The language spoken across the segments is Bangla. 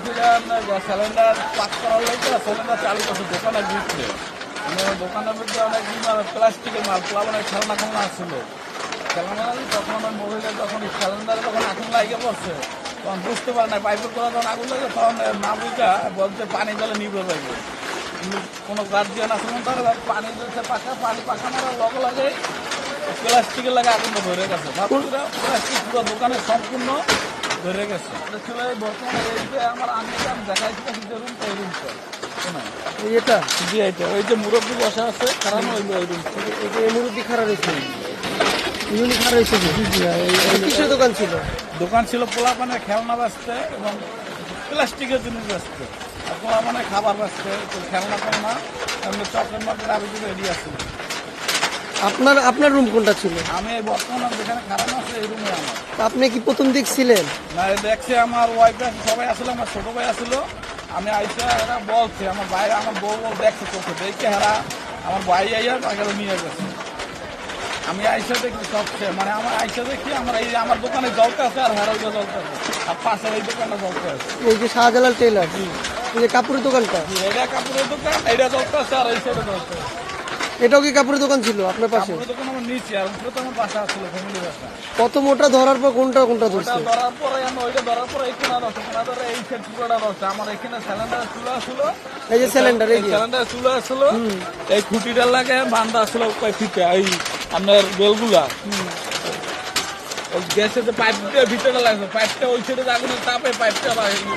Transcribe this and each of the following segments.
সিলিন্ডার পাক করার লাগে সিলিন্ডার চালু করছে, দোকানের ভিতরে। মানে দোকানের ভিতরে অনেক প্লাস্টিকের মাল প্লাবনের খেলনা খেলনা আসছিল। খেলনা মাল তখন আমার মহিলা যখন সিলিন্ডারে তখন আগুন লাগিয়ে পড়ছে, তখন বুঝতে পারে না, পাইপের করে যখন আগুন লাগে, তখন না বুঝা বলতে পানি জলে নিবে যাবে কোনো গার্জিয়ান মনে তারা পানি দিচ্ছে পাখা পানি পাখা মারার লগে লাগে প্লাস্টিকের লাগে আগুনটা ধরে গেছে। ভাবছিলাম প্লাস্টিক পুরো দোকানে সম্পূর্ণ ধরে গেছে। এটা এটা? জি এইটা। ওই যে মুরব্বী বসা আছে কারণ ওই ওই রুমটা? এই মুরব্বী খারাপ ইউনি খারাপ কিসের দোকান ছিল? দোকান ছিল পোলা মানে খেলনা বেচতে এবং প্লাস্টিকের জিনিস বাঁচতে পোলা মানে খাবার বেচতে খেলনা খেলনা এমনি চকলেট মকলেট আবি রেডি আছে। আপনার আপনার রুম কোনটা ছিল? আমি বর্তমানে যেখানে খারাপ আছে এই রুমে আমার। আপনি কি প্রথম দেখছিলেন না দেখছে আমার ওয়াইফ আছে সবাই আসলো আমার ছোট ভাই আসলো। আমি আইসা এরা বলছে আমার ভাই আমার বউ বউ দেখছে চোখে দেখে হেরা আমার ভাই আইয়া তাকে নিয়ে গেছে। আমি আইসা দেখি সবচে মানে আমার আইসা দেখি আমার এই আমার দোকানে জলতে আছে আর হেরা ওইটা জলতে আছে। আর পাশে এই দোকানে জলতে আছে। এই যে শাহজালাল টেলার এই যে কাপড়ের দোকানটা? এটা কাপড়ের দোকান এটা জলতে আছে আর এই সাইডে জলতে আছে। এটাও কি কাপড়ের দোকান ছিল আপনার পাশে? কাপড়ের দোকান আমার নিচে আর উপরে তো আমার বাসা আসছিল ফ্যামিলি বাসা। কত মোটা ধরার পর কোনটা কোনটা ধরছে? ধরার পরে আমি ওইটা ধরার পরে এই কোনা রয়েছে কোনা ধরে এই সেট পুরোটা রয়েছে আমার এখানে সিলিন্ডার চুলা ছিল। এই যে সিলিন্ডার এই সিলিন্ডার চুলা ছিল। এই খুঁটিটার লাগে বান্ধা আসলো কয় ফিটে এই আপনার বেলগুলা। গ্যাসের যে পাইপটা ভিতরে লাগছে পাইপটা ওই সাইডে আগুনের তাপে পাইপটা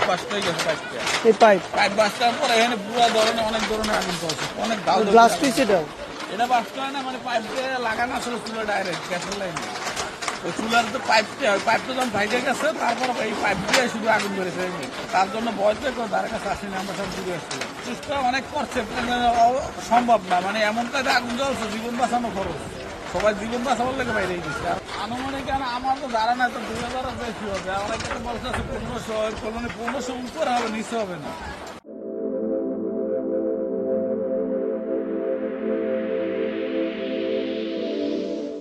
বাস্ট হয়ে গেছে পাইপটা। এই পাইপ। পাইপ বাস্টার পরে এখানে পুরো ধরনের অনেক ধরনের আগুন পাচ্ছে অনেক এটা এটা হয় না মানে পাইপ লাগানো আসলে চুলা ডাইরেক্ট গ্যাসের লাইনে ওই চুলার যে পাইপটা ওই পাইপটা যখন ভাইজে গেছে, তারপর এই পাইপ দিয়ে শুধু আগুন ধরেছে তার জন্য বয়সে কেউ তার কাছে আসেনি, আমরা সব দূরে আসছিলাম চেষ্টা অনেক করছে সম্ভব না মানে এমন কাজে আগুন জ্বলছে, জীবন বাঁচানো খরচ। সবাই জীবন বাঁচাবার লেগে বাইরে গেছে। আর আনুমানিক আর আমার তো ধারণা তো দুই হাজার বেশি হবে অনেকে তো বলছে পনেরোশো মানে পনেরোশো উপরে হবে, নিচে হবে না।